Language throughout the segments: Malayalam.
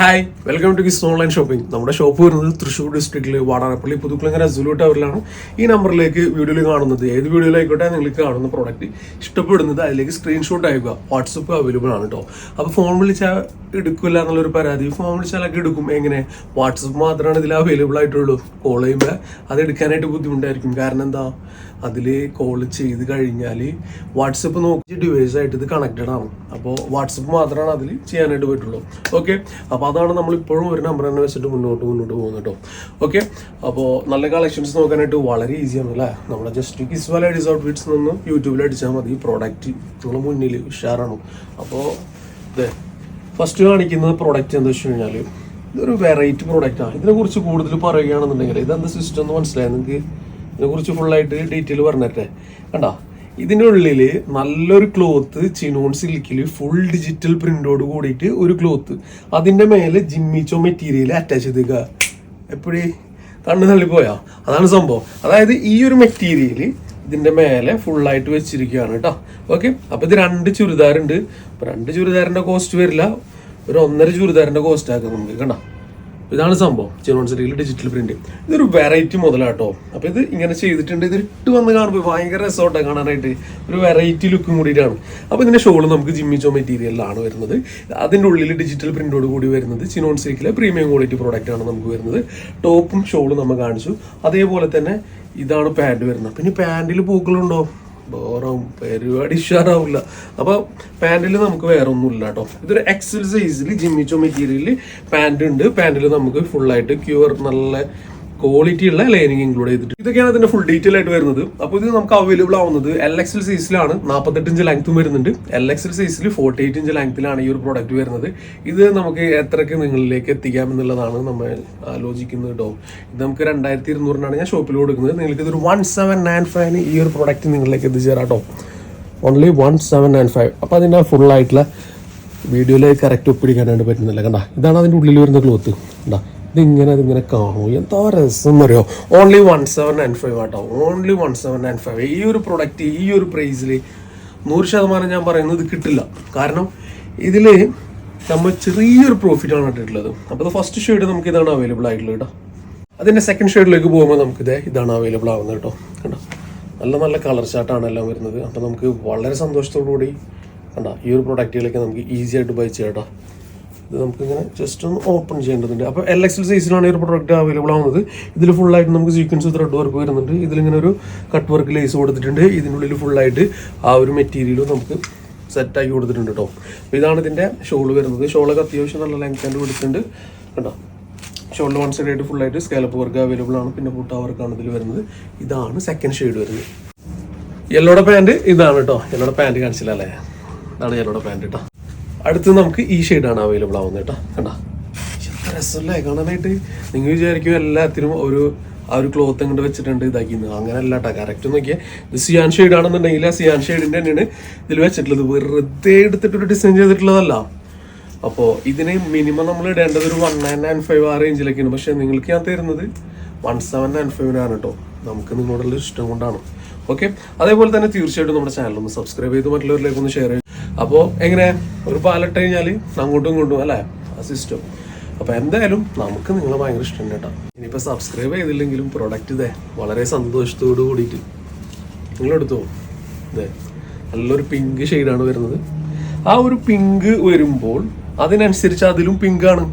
Hi welcome to Kiss online shopping നമ്മുടെ ഷോപ്പ് വരുന്നത് തൃശ്ശൂർ ഡിസ്ട്രിക്റ്റിൽ വാടാനപ്പള്ളി പുതുക്കുളങ്ങര സുലു ടവറിലാണ് ഈ നമ്പറിലേക്ക് വീഡിയോയിൽ കാണുന്നത് ഏത് വീഡിയോയിലായിക്കോട്ടെ നിങ്ങൾക്ക് കാണുന്ന പ്രോഡക്റ്റ് ഇഷ്ടപ്പെടുന്നത് അതിലേക്ക് സ്ക്രീൻഷോട്ട് അയക്കുക. വാട്സപ്പ് അവൈലബിൾ ആണ് കേട്ടോ അപ്പോൾ ഫോൺ വിളിച്ചാൽ എടുക്കില്ല എന്നുള്ളൊരു പരാതി. ഫോൺ വിളിച്ചാലൊക്കെ എടുക്കും. എങ്ങനെ? വാട്സപ്പ് മാത്രമാണ് ഇതിൽ അവൈലബിൾ ആയിട്ടുള്ളൂ. കോൾ ചെയ്യുമ്പോൾ അത് എടുക്കാനായിട്ട് ബുദ്ധിമുട്ടായിരിക്കും. കാരണം എന്താ? അതിൽ കോൾ ചെയ്ത് കഴിഞ്ഞാൽ വാട്സപ്പ് നോക്കി ഡിവൈസ് ആയിട്ട് ഇത് കണക്റ്റഡ് ആണ്. അപ്പോൾ വാട്സപ്പ് മാത്രമാണ് അതിൽ ചെയ്യാനായിട്ട് പറ്റുള്ളൂ. ഓക്കെ അപ്പോൾ അതാണ് നമ്മൾ ഇപ്പോഴും ഒരു നമ്പർ തന്നെ വെച്ചിട്ട് മുന്നോട്ട് മുന്നോട്ട് പോകുന്നത് കേട്ടോ ഓക്കെ അപ്പോൾ നല്ല കളക്ഷൻസ് നോക്കാനായിട്ട് വളരെ ഈസിയാണ് അല്ലേ നമ്മളെ ജസ്റ്റ് കിസ് വല ഡിസ് ഔട്ട്ഫിറ്റ്സ് നിന്ന് യൂട്യൂബിൽ അടിച്ചാൽ മതി. ഈ പ്രോഡക്റ്റ് നിങ്ങളുടെ മുന്നിൽ ഉഷാറാണ്. അപ്പോൾ ഇതേ ഫസ്റ്റ് കാണിക്കുന്നത് പ്രോഡക്റ്റ് എന്താ വെച്ച് കഴിഞ്ഞാൽ ഇതൊരു വെറൈറ്റി പ്രോഡക്റ്റാണ് ഇതിനെക്കുറിച്ച് കൂടുതൽ പറയുകയാണെന്നുണ്ടെങ്കിൽ ഇതെന്താ സിസ്റ്റം എന്ന് മനസ്സിലായി നിങ്ങൾക്ക് ഇതിനെക്കുറിച്ച് ഫുള്ളായിട്ട് ഡീറ്റെയിൽ പറഞ്ഞിട്ടെ. കണ്ടോ? ഇതിനുള്ളിൽ നല്ലൊരു ക്ലോത്ത് ചിനോൺ സിൽക്കിൽ ഫുൾ ഡിജിറ്റൽ പ്രിന്റോട് കൂടിയിട്ട് ഒരു ക്ലോത്ത് അതിന്റെ മേലെ ജിമ്മിച്ചോ മെറ്റീരിയൽ അറ്റാച്ച് ചെയ്തേക്കുക എപ്പോഴേ കണ്ണ് തള്ളിപ്പോയാ? അതാണ് സംഭവം. അതായത് ഈ ഒരു മെറ്റീരിയൽ ഇതിന്റെ മേലെ ഫുള്ളായിട്ട് വെച്ചിരിക്കുകയാണ് കേട്ടോ. ഓക്കെ അപ്പോൾ ഇത് രണ്ട് ചുരിദാറുണ്ട്. രണ്ട് ചുരിദാറിന്റെ കോസ്റ്റ് വരില്ല. ഒരു ഒന്നര ചുരിദാറിന്റെ കോസ്റ്റ് ആക്കാം നമുക്ക് കണ്ടോ? ഇതാണ് സംഭവം. ചിനോൺ സിറ്റിയിൽ ഡിജിറ്റൽ പ്രിന്റ് ഇതൊരു വെറൈറ്റി മുതലാട്ടോ അപ്പോൾ ഇത് ഇങ്ങനെ ചെയ്തിട്ടുണ്ട്. ഇത് ഇട്ട് വന്ന് കാണുമ്പോൾ ഭയങ്കര രസമായിട്ടാണ് കാണാനായിട്ട്. ഒരു വെറൈറ്റി ലുക്കും കൂടിയിട്ടാണ്. അപ്പോൾ ഇതിന്റെ ഷോൾ നമുക്ക് ജിമ്മിച്ചോ മെറ്റീരിയലിലാണ് വരുന്നത്. അതിന്റെ ഉള്ളിൽ ഡിജിറ്റൽ പ്രിന്റോട് കൂടി വരുന്നത് ചിനോൺ സിൽക്കിലെ പ്രീമിയം ക്വാളിറ്റി പ്രോഡക്റ്റ് ആണ് നമുക്ക് വരുന്നത്. ടോപ്പും ഷോളും നമ്മൾ കാണിച്ചു. അതേപോലെ തന്നെ ഇതാണ് പാന്റ് വരുന്നത്. പിന്നെ പാൻറിൽ പൂക്കളുണ്ടോ? ബോറാവും പരിപാടി ഉഷാറാവില്ല. അപ്പോൾ പാൻറിൽ നമുക്ക് വേറെ ഒന്നും ഇല്ല കേട്ടോ. ഇതൊരു എക്സൽ സൈസിൽ ജിമ്മിച്ചോ മെറ്റീരിയലിൽ പാന്റ് ഉണ്ട്. പാൻറിൽ നമുക്ക് ഫുള്ളായിട്ട് ക്യൂർ നല്ല ക്വാളിറ്റി ഉള്ള ലൈനിങ് ഇൻക്ലൂഡ് ചെയ്തിട്ട്. ഇതൊക്കെയാണ് അതിന്റെ ഫുൾ ഡീറ്റെയിൽ ആയിട്ട് വരുന്നത്. അപ്പോൾ ഇത് നമുക്ക് അവൈലബിൾ ആവുന്നത് എൽ എക്സൽ സൈസിലാണ് നാൽപ്പത്തെട്ട് ഇഞ്ച് ലെങ്ത്തും വരുന്നുണ്ട്. എൽ എക്സൽ സൈസിൽ ഫോർട്ടി എയ്റ്റ് ഇഞ്ച് ലെങ്ത്തിലാണ് ഈ ഒരു പ്രോഡക്റ്റ് വരുന്നത്. ഇത് നമുക്ക് എത്രയ്ക്ക് നിങ്ങളിലേക്ക് എത്തിക്കാം എന്നുള്ളതാണ് നമ്മൾ ആലോചിക്കുന്നത് കേട്ടോ ഇത് നമുക്ക് രണ്ടായിരത്തി ഇരുന്നൂറിനാണ് ഞാൻ ഷോപ്പിൽ കൊടുക്കുന്നത്. നിങ്ങൾക്ക് ഇതൊരു വൺ സെവൻ നയൻ ഫൈവിന് ഈ ഒരു പ്രോഡക്റ്റ് നിങ്ങളിലേക്ക് എത്തിച്ചേരാം കേട്ടോ only one seven nine five അപ്പോൾ അതിന്റെ ഫുൾ ആയിട്ടുള്ള വീഡിയോയിൽ കറക്റ്റ് ഒപ്പിടിക്കാനായിട്ട് പറ്റുന്നില്ല. കണ്ട? ഇതാണ് അതിന്റെ ഉള്ളിൽ വരുന്ന ക്ലോത്ത് കണ്ടാ? ഇതിങ്ങനെ അതിങ്ങനെ കാണൂ. എന്താ രസം എന്നറിയോ? Only one seven nine five ആട്ടോ. Only one seven nine five ഈ ഒരു പ്രൊഡക്റ്റ് ഈ ഒരു പ്രൈസിൽ നൂറ് ശതമാനം ഞാൻ പറയുന്നത് കിട്ടില്ല. കാരണം ഇതിൽ നമ്മൾ ചെറിയൊരു പ്രോഫിറ്റാണ് ഇട്ടിട്ടുള്ളത്. അപ്പോൾ ഇത് ഫസ്റ്റ് ഷെയ്ഡ് നമുക്ക് ഇതാണ് അവൈലബിൾ ആയിട്ടുള്ളത് കേട്ടോ. അതിന്റെ സെക്കൻഡ് ഷെയ്ഡിലേക്ക് പോകുമ്പോൾ നമുക്കിത് ഇതാണ് അവൈലബിൾ ആവുന്നത് കേട്ടോ. കേട്ടോ നല്ല നല്ല കളർ ചാർട്ടാണ് എല്ലാം വരുന്നത്. അപ്പോൾ നമുക്ക് വളരെ സന്തോഷത്തോടു കൂടി കണ്ട ഈ ഒരു പ്രൊഡക്റ്റുകളൊക്കെ നമുക്ക് ഈസി ആയിട്ട് ബൈ ചെയ്യാം കേട്ടോ. ഇത് നമുക്കിങ്ങനെ ജസ്റ്റ് ഒന്ന് ഓപ്പൺ ചെയ്യേണ്ടതുണ്ട്. അപ്പോൾ എൽ എക്സൽ സൈസിലാണ് ഈ ഒരു പ്രൊഡക്റ്റ് അവൈലബിൾ ആവുന്നത്. ഇതിൽ ഫുള്ളായിട്ട് നമുക്ക് സീക്വൻസ് ത്രെഡ് വർക്ക് വരുന്നുണ്ട്. ഇതിലിങ്ങനെ ഒരു കട്ട് വർക്ക് ലേസ് കൊടുത്തിട്ടുണ്ട്. ഇതിനുള്ളിൽ ഫുള്ളായിട്ട് ആ ഒരു മെറ്റീരിയലും നമുക്ക് സെറ്റാക്കി കൊടുത്തിട്ടുണ്ട് കേട്ടോ അപ്പോൾ ഇതാണ് ഇതിന്റെ ഷോൾ വരുന്നത്. ഷോളൊക്കെ അത്യാവശ്യം നല്ല ലെങ്ത് ആൻഡ് കൊടുത്തിട്ടുണ്ട് കേട്ടോ ഷോളിൽ വൺ സൈഡ് ആയിട്ട് ഫുള്ളായിട്ട് സ്കാലപ്പ് വർക്ക് അവൈലബിൾ ആണ്. പിന്നെ പുട്ട വർക്കാണ് ഇതിൽ വരുന്നത്. ഇതാണ് സെക്കൻഡ് ഷെയ്ഡ് വരുന്നത്. യെല്ലോടെ പാന്റ് ഇതാണ് കേട്ടോ യെല്ലോടെ പാന്റ് കാണിച്ചില്ല അല്ലേ? ഇതാണ് യെല്ലോടെ പാന്റ് കേട്ടോ അടുത്ത് നമുക്ക് ഈ ഷെയ്ഡാണ് അവൈലബിൾ ആവുന്നത് കേട്ടോ. കണ്ടാ? എത്ര രസമല്ലേ കാണാനായിട്ട്. നിങ്ങൾ വിചാരിക്കും എല്ലാത്തിനും ഒരു ആ ഒരു ക്ലോത്ത് അങ്ങോട്ട് വെച്ചിട്ടുണ്ട് ഇതാക്കിന്ന്. അങ്ങനെ അല്ല കേട്ടോ. കറക്റ്റ് നോക്കിയാൽ ഇത് സിയാൻ ഷെയ്ഡ് ആണെന്നുണ്ടെങ്കിൽ ആ സിയാൻ ഷെയ്ഡിന്റെ തന്നെയാണ് ഇതിൽ വെച്ചിട്ടുള്ളത്. വെറുതെ എടുത്തിട്ടൊരു ഡിസൈൻ ചെയ്തിട്ടുള്ളതല്ല. അപ്പോൾ ഇതിന് മിനിമം നമ്മൾ ഇടേണ്ടത് ഒരു വൺ നയൻ നയൻ ഫൈവ് ആ റേഞ്ചിലൊക്കെയാണ് പക്ഷേ നിങ്ങൾക്ക് ഞാൻ തരുന്നത് വൺ സെവൻ നയൻ ഫൈവിനാണ് കേട്ടോ. നമുക്ക് നിങ്ങളോടുള്ള ഇഷ്ടം കൊണ്ടാണ്. ഓക്കെ അതേപോലെ തന്നെ തീർച്ചയായിട്ടും നമ്മുടെ ചാനൽ ഒന്ന് സബ്സ്ക്രൈബ് ചെയ്ത് മറ്റുള്ളവരിലേക്ക് ഒന്ന് ഷെയർ ചെയ്യും. അപ്പോൾ എങ്ങനെ? ഒരു പാലിട്ട് കഴിഞ്ഞാൽ അങ്ങോട്ടും ഇങ്ങോട്ടും അല്ലേ? ആ സിസ്റ്റം അപ്പോൾ എന്തായാലും നമുക്ക് നിങ്ങളെ ഭയങ്കര ഇഷ്ടം കേട്ടോ. ഇനിയിപ്പോൾ സബ്സ്ക്രൈബ് ചെയ്തില്ലെങ്കിലും പ്രൊഡക്റ്റ് ഇതേ വളരെ സന്തോഷത്തോടു കൂടിയിട്ട്. നിങ്ങളെടുത്തോ ഇതേ നല്ലൊരു പിങ്ക് ഷെയ്ഡാണ് വരുന്നത്. ആ ഒരു പിങ്ക് വരുമ്പോൾ അതിനനുസരിച്ച് അതിലും പിങ്കാണ്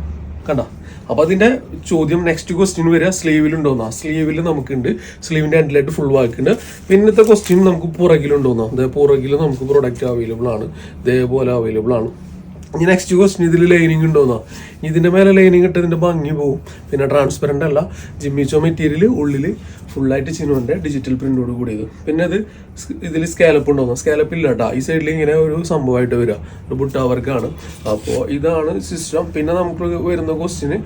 കണ്ട? അപ്പൊ അതിന്റെ ചോദ്യം നെക്സ്റ്റ് ക്വസ്റ്റ്യൻ വരിക. സ്ലീവിലുണ്ടോന്നാ. സ്ലീവിൽ നമുക്കുണ്ട്. സ്ലീവിന്റെ എൻഡിലായിട്ട് ഫുൾ വാക്കുണ്ട്. പിന്നത്തെ ക്വസ്റ്റ്യൻ നമുക്ക് പുറകിലുണ്ടോന്നാ. അതേ പുറകിൽ നമുക്ക് പ്രൊഡക്റ്റ് അവൈലബിൾ ആണ്. ഇതേപോലെ അവൈലബിൾ ആണ്. ഇനി നെക്സ്റ്റ് ക്വസ്റ്റ്യൻ ഇതിൽ ലൈനിങ് ഉണ്ടോന്നാ? ഇതിന്റെ മേലെ ലൈനിങ് ഇട്ട് ഇതിന്റെ ഭംഗി പോവും. പിന്നെ ട്രാൻസ്പെറന്റ് അല്ല. ജിമ്മിച്ചോ മെറ്റീരിയൽ ഉള്ളിൽ ഫുള്ളായിട്ട് ചിനുവിന്റെ ഡിജിറ്റൽ പ്രിന്റോട് കൂടിയത്. പിന്നെ അത് ഇതിൽ സ്കാലപ്പ് ഉണ്ടോന്നോ? സ്കാലപ്പ് ഇല്ല കേട്ടോ ഈ സൈഡിൽ ഇങ്ങനെ ഒരു സംഭവമായിട്ട് വരിക ഒരു ബുട്ട വർക്കാണ്. അപ്പോൾ ഇതാണ് സിസ്റ്റം പിന്നെ നമുക്ക് വരുന്ന ക്വസ്റ്റ്യന്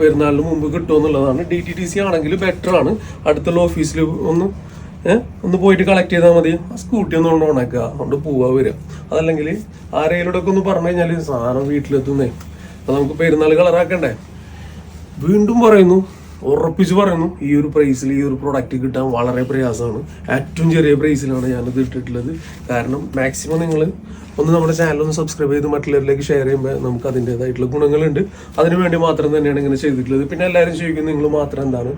പെരുന്നാളിന് മുമ്പ് കിട്ടുമെന്നുള്ളതാണ് ഡി ടി ടി സി ആണെങ്കിൽ ബെറ്ററാണ് അടുത്തുള്ള ഓഫീസിൽ ഒന്ന് ഒന്ന് പോയിട്ട് കളക്ട് ചെയ്താൽ മതി. ആ സ്കൂട്ടി ഒന്ന് കൊണ്ട് ഉണക്കുക അതുകൊണ്ട് പോവാ വരിക. അതല്ലെങ്കിൽ ആരെയിലൂടെ ഒക്കെ ഒന്ന് പറഞ്ഞു കഴിഞ്ഞാൽ സാധനം വീട്ടിലെത്തുന്നേ. അപ്പൊ നമുക്ക് പെരുന്നാൾ കളറാക്കണ്ടേ വീണ്ടും പറയുന്നു ഉറപ്പിച്ച് പറയുന്നു ഈ ഒരു പ്രൈസിൽ ഈ ഒരു പ്രൊഡക്റ്റ് കിട്ടാൻ വളരെ പ്രയാസമാണ്. ഏറ്റവും ചെറിയ പ്രൈസിലാണ് ഞാനത് ഇട്ടിട്ടുള്ളത്. കാരണം മാക്സിമം നിങ്ങൾ ഒന്ന് നമ്മുടെ ചാനൽ ഒന്ന് സബ്സ്ക്രൈബ് ചെയ്ത് മറ്റുള്ളവരിലേക്ക് ഷെയർ ചെയ്യുമ്പോൾ നമുക്ക് അതിന്റെതായിട്ടുള്ള ഗുണങ്ങളുണ്ട്. അതിനു വേണ്ടി മാത്രം തന്നെയാണ് ഇങ്ങനെ ചെയ്തിട്ടുള്ളത്. പിന്നെ എല്ലാവരും ചോദിക്കും നിങ്ങൾ മാത്രം എന്താണ്?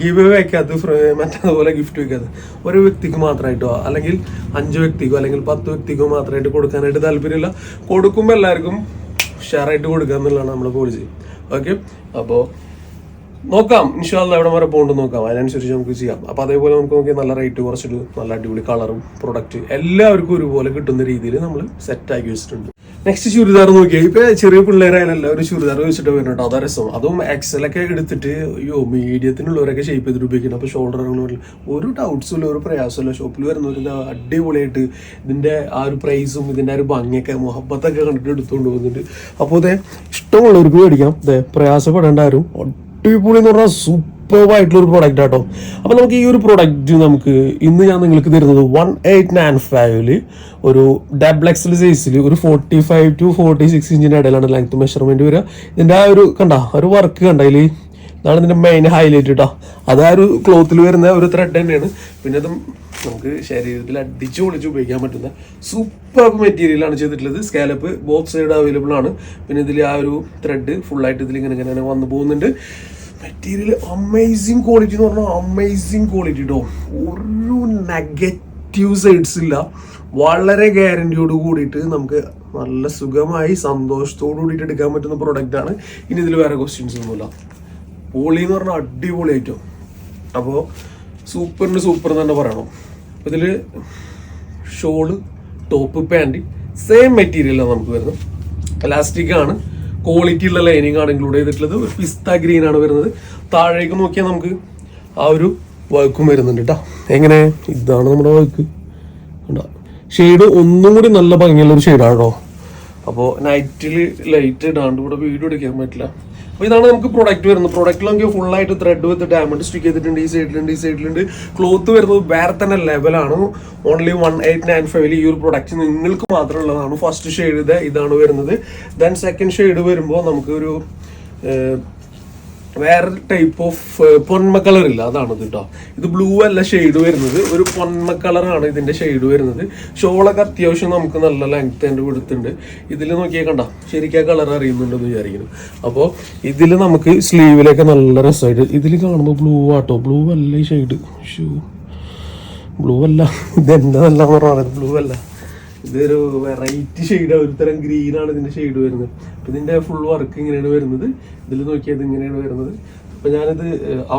ഗീവ് വയ്ക്കാത്ത മറ്റേതുപോലെ ഗിഫ്റ്റ് വയ്ക്കാത്ത ഒരു വ്യക്തിക്ക് മാത്രമായിട്ടോ അല്ലെങ്കിൽ അഞ്ച് വ്യക്തിക്കോ അല്ലെങ്കിൽ പത്ത് വ്യക്തിക്കോ മാത്രമായിട്ട് കൊടുക്കാനായിട്ട് താല്പര്യമില്ല. കൊടുക്കുമ്പോൾ എല്ലാവർക്കും ഷെയർ ആയിട്ട് കൊടുക്കുക എന്നുള്ളതാണ് നമ്മുടെ പോളിസി ഓക്കെ അപ്പോൾ നോക്കാം. ഇൻഷാല്ല എവിടെ വരെ പോകണ്ടെന്ന് നോക്കാം. അതിനനുസരിച്ച് നമുക്ക് ചെയ്യാം. അപ്പോൾ അതേപോലെ നമുക്ക് നോക്കി നല്ല റേറ്റ് കുറച്ചിട്ട് നല്ല അടിപൊളി കളറും പ്രൊഡക്റ്റ് എല്ലാവർക്കും ഒരുപോലെ കിട്ടുന്ന രീതിയിൽ നമ്മൾ സെറ്റ് ആക്കി വെച്ചിട്ടുണ്ട്. നെക്സ്റ്റ് ചുരിദാർ നോക്കിയാൽ ഇപ്പൊ ചെറിയ പിള്ളേരായാലല്ല ഒരു ചുരിദാർ വെച്ചിട്ട് വരുന്നുണ്ട് അതാ രസം. അതും എക്സലൊക്കെ എടുത്തിട്ട് അയ്യോ മീഡിയത്തിനുള്ളവരൊക്കെ ഷേപ്പ് ചെയ്തിട്ട് ഉപയോഗിക്കുന്നു അപ്പോൾ ഷോൾഡർ ഒരു ഡൗട്ട്സും ഇല്ല ഒരു പ്രയാസമില്ല ഷോപ്പിൽ വരുന്നവർ അടിപൊളിയായിട്ട് ഇതിന്റെ ആ ഒരു പ്രൈസും ഇതിന്റെ ആ ഒരു ഭംഗിയൊക്കെ മുഹബത്തൊക്കെ കണ്ടിട്ട് എടുത്തുകൊണ്ട് പോകുന്നുണ്ട് അപ്പോൾ അതെ ഇഷ്ടമുള്ളവർക്ക് മേടിക്കാം. അതെ പ്രയാസപ്പെടേണ്ട ആരും. അടിപൊളി എന്ന് പറഞ്ഞാൽ സൂപ്പർവായിട്ടുള്ള ഒരു പ്രോഡക്റ്റ് ആട്ടോ. അപ്പൊ നമുക്ക് ഈ ഒരു പ്രോഡക്റ്റ് നമുക്ക് ഇന്ന് ഞാൻ നിങ്ങൾക്ക് തരുന്നത് വൺ എയ്റ്റ് നയൻ ഫൈവിൽ ഒരു ഡബിൾ എക്സൽ സൈസിൽ ഒരു forty five to forty six ഇഞ്ചിന്റെ ഇടയിലാണ് ലെങ്ത് മെഷർമെന്റ് വരിക. ഇതിന്റെ ആ ഒരു കണ്ട ഒരു വർക്ക് കണ്ട ഇതിൽ ഇതാണ് ഇതിന്റെ മെയിൻ ഹൈലൈറ്റ് കേട്ടോ അത് ആ ഒരു ക്ലോത്തിൽ വരുന്ന ഒരു ത്രെഡ് തന്നെയാണ്. പിന്നെ അത് നമുക്ക് ശരീരത്തിൽ അടിച്ചു പൊളിച്ച് ഉപയോഗിക്കാൻ പറ്റുന്ന സൂപ്പർ മെറ്റീരിയലാണ് ചെയ്തിട്ടുള്ളത്. സ്കാലപ്പ് ബോത്ത് സൈഡ് അവൈലബിൾ ആണ്. പിന്നെ ഇതിൽ ആ ഒരു ത്രെഡ് ഫുള്ളായിട്ട് ഇതിൽ ഇങ്ങനെ ഇങ്ങനെ വന്നു പോകുന്നുണ്ട്. മെറ്റീരിയൽ അമേസിങ് ക്വാളിറ്റി എന്ന് പറഞ്ഞാൽ അമേസിങ് ക്വാളിറ്റി കേട്ടോ ഒരു നെഗറ്റീവ് സൈഡ്സ് ഇല്ല. വളരെ ഗ്യാരണ്ടിയോട് കൂടിയിട്ട് നമുക്ക് നല്ല സുഖമായി സന്തോഷത്തോടു കൂടിയിട്ട് എടുക്കാൻ പറ്റുന്ന പ്രൊഡക്റ്റ് ആണ്. ഇനി ഇതിൽ വേറെ ക്വസ്റ്റ്യൻസ് ഒന്നുമില്ല. പോളി എന്ന് പറഞ്ഞാൽ അടിപൊളി ഐറ്റം അപ്പോൾ സൂപ്പറിന് സൂപ്പർ എന്ന് തന്നെ പറയണം. അപ്പോൾ ഇതിൽ ഷോൾ ടോപ്പ് പാന്റ് സെയിം മെറ്റീരിയലാണ് നമുക്ക് വരുന്നത്. എലാസ്റ്റിക് ആണ്. ക്വാളിറ്റി ഉള്ള ലൈനിങ് ആണ് ഇൻക്ലൂഡ് ചെയ്തിട്ടുള്ളത്. ഒരു പിസ്ത ഗ്രീൻ ആണ് വരുന്നത്. താഴേക്ക് നോക്കിയാൽ നമുക്ക് ആ ഒരു വർക്കും വരുന്നുണ്ട് കേട്ടോ എങ്ങനെ? ഇതാണ് നമ്മുടെ വർക്ക് ഷെയ്ഡ് ഒന്നും കൂടി നല്ല ഭംഗിയുള്ള ഒരു ഷെയ്ഡാണ് അപ്പോൾ നൈറ്റിൽ ലൈറ്റ് ഇടാണ്ട് ഇവിടെ വീഡിയോ എടുക്കാൻ പറ്റില്ല. അപ്പോൾ ഇതാണ് നമുക്ക് പ്രൊഡക്റ്റ് വരുന്നത്. ഫുൾ ആയിട്ട് ത്രെഡ് വിത്ത് ഡയമണ്ട് സ്റ്റിക്ക് ചെയ്തിട്ടുണ്ട് ഈ സൈഡിലുണ്ട് ഈ സൈഡിലുണ്ട് ക്ലോത്ത് വരുന്നത് വേറെ തന്നെ ലെവലാണ് ഓൺലി വൺ എയ്റ്റ് നയൻ ഫൈവിൽ ഈ ഒരു പ്രൊഡക്റ്റ് നിങ്ങൾക്ക് മാത്രമുള്ളതാണ് ഫസ്റ്റ് ഷെയ്ഡ് ഇതാണ് വരുന്നത്. ദെൻ സെക്കൻഡ് ഷെയ്ഡ് വരുമ്പോൾ നമുക്ക് ഒരു വേറെ ടൈപ്പ് ഓഫ് പൊന്മ കളർ ഇല്ല. അതാണ് ഇത് കേട്ടോ ഇത് ബ്ലൂ അല്ല ഷെയ്ഡ് വരുന്നത്. ഒരു പൊന്മ കളറാണ് ഇതിന്റെ ഷെയ്ഡ് വരുന്നത്. ഷോളൊക്കെ അത്യാവശ്യം നമുക്ക് നല്ല ലെങ്ത് എന്റെ കൊടുത്തുണ്ട് ഇതിൽ നോക്കിയാൽ കണ്ട. ശരിക്കും ആ കളർ അറിയുന്നുണ്ടെന്ന് വിചാരിക്കുന്നു. അപ്പോൾ ഇതിൽ നമുക്ക് സ്ലീവിലൊക്കെ നല്ല രസമായിട്ട് ഇതിൽ കാണുമ്പോൾ ബ്ലൂ ആട്ടോ. ബ്ലൂ അല്ല ഈ ഷെയ്ഡ് ഷൂ ബ്ലൂ അല്ല. ഇത് എന്താ നല്ല പറഞ്ഞാൽ ബ്ലൂ അല്ല. ഇതൊരു വെറൈറ്റി ഷെയ്ഡ് ഒരു തരം ഗ്രീൻ ആണ് ഇതിന്റെ ഷെയ്ഡ് വരുന്നത്. അപ്പൊ ഇതിന്റെ ഫുൾ വർക്ക് ഇങ്ങനെയാണ് വരുന്നത്. ഇതിൽ നോക്കിയത് ഇങ്ങനെയാണ് വരുന്നത്. അപ്പൊ ഞാനിത്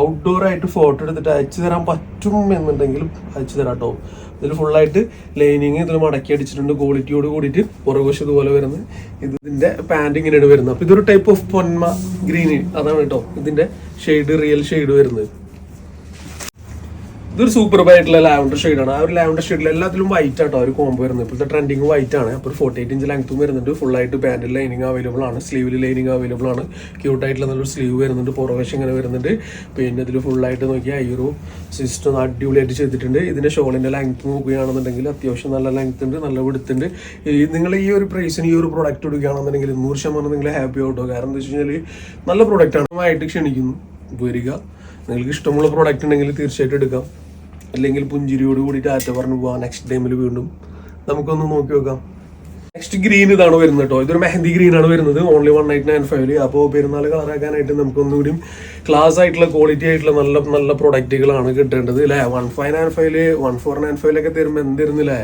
ഔട്ട്ഡോർ ആയിട്ട് ഫോട്ടോ എടുത്തിട്ട് അയച്ചു തരാൻ പറ്റും എന്നുണ്ടെങ്കിൽ അയച്ചു തരാം കേട്ടോ ഇതിൽ ഫുള്ളായിട്ട് ലൈനിങ് ഇതിൽ മടക്കി അടിച്ചിട്ടുണ്ട് ക്വാളിറ്റിയോട് കൂടിയിട്ട് പുറകുവശം ഇതുപോലെ വരുന്നത്. ഇത് ഇതിന്റെ പാന്റ് ഇങ്ങനെയാണ് വരുന്നത്. അപ്പൊ ഇതൊരു ടൈപ്പ് ഓഫ് പൊന്മ ഗ്രീൻ അതാണ് കേട്ടോ ഇതിന്റെ ഷെയ്ഡ് റിയൽ ഷെയ്ഡ് വരുന്നത്. ഇതൊരു സൂപ്പർ ആയിട്ടുള്ള ലാവൻഡർ ഷെയ്ഡാണ് ആ ഒരു ലാവൻഡർ ഷെയ്ഡിൽ എല്ലാത്തിലും വൈറ്റ് ആട്ടോ ഒരു കോംബോ വരുന്നത്. ഇപ്പോഴത്തെ ട്രെൻഡിങ് വൈറ്റ് ആണ്. അപ്പോൾ ഫോർട്ടി എയ്റ്റ് ഇഞ്ച് ലെങ്ത്തും വരുന്നുണ്ട്. ഫുൾ ആയിട്ട് പാന്റിൽ ലൈനിങ് അവൈലബിൾ ആണ്. സ്ലീവിൽ ലൈനിങ് അവൈലബിൾ ആണ്. ക്യൂട്ട് ആയിട്ടുള്ള നല്ലൊരു സ്ലീവ് വരുന്നുണ്ട്. പുറവശം ഇങ്ങനെ വരുന്നുണ്ട്. പിന്നെ ഇതിൽ ഫുൾ ആയിട്ട് നോക്കിയാൽ ഈ ഒരു സിസ്റ്റം അടിപൊളിയായിട്ട് ചെയ്തിട്ടുണ്ട്. ഇതിന്റെ ഷോളിന്റെ ലെങ്ത് നോക്കുകയാണെന്നുണ്ടെങ്കിൽ അത്യാവശ്യം നല്ല ലെങ്ത് ഉണ്ട് നല്ല വിടുത്തുണ്ട് നിങ്ങൾ ഈ ഒരു പ്രൈസിന് ഈ ഒരു പ്രോഡക്റ്റ് എടുക്കുകയാണെന്നുണ്ടെങ്കിൽ നൂറ് ശതമാനം നിങ്ങൾ ഹാപ്പി ആവട്ടോ. കാരണം എന്താ വെച്ച് കഴിഞ്ഞാൽ നല്ല പ്രോഡക്റ്റ് ആണ്. ആയിട്ട് ക്ഷണിക്കുന്നു. വരിക. നിങ്ങൾക്ക് ഇഷ്ടമുള്ള പ്രോഡക്റ്റ് ഉണ്ടെങ്കിൽ തീർച്ചയായിട്ടും എടുക്കാം. അല്ലെങ്കിൽ പുഞ്ചിരിയോട് കൂടി ടാറ്റ പറഞ്ഞു പോവാം നെക്സ്റ്റ് ടൈമിൽ വീണ്ടും. നമുക്കൊന്ന് നോക്കി നോക്കാം. നെക്സ്റ്റ് ഗ്രീൻ ഇതാണ് വരുന്നത് കേട്ടോ ഇതൊരു മെഹന്തി ഗ്രീൻ ആണ് വരുന്നത്. ഓൺലി വൺ നയറ്റ് നയൻ ഫൈവിൽ അപ്പോൾ പെരുന്നാൾ കളറാക്കാനായിട്ട് നമുക്കൊന്നുകൂടി ക്ലാസ് ആയിട്ടുള്ള ക്വാളിറ്റി ആയിട്ടുള്ള നല്ല നല്ല പ്രൊഡക്റ്റുകളാണ് കിട്ടേണ്ടത് അല്ലേ വൺ ഫൈവ് നയൻ ഫൈവിൽ വൺ ഫോർ നയൻ ഫൈവിലൊക്കെ തരുമ്പോൾ എന്തിരുന്നില്ലേ?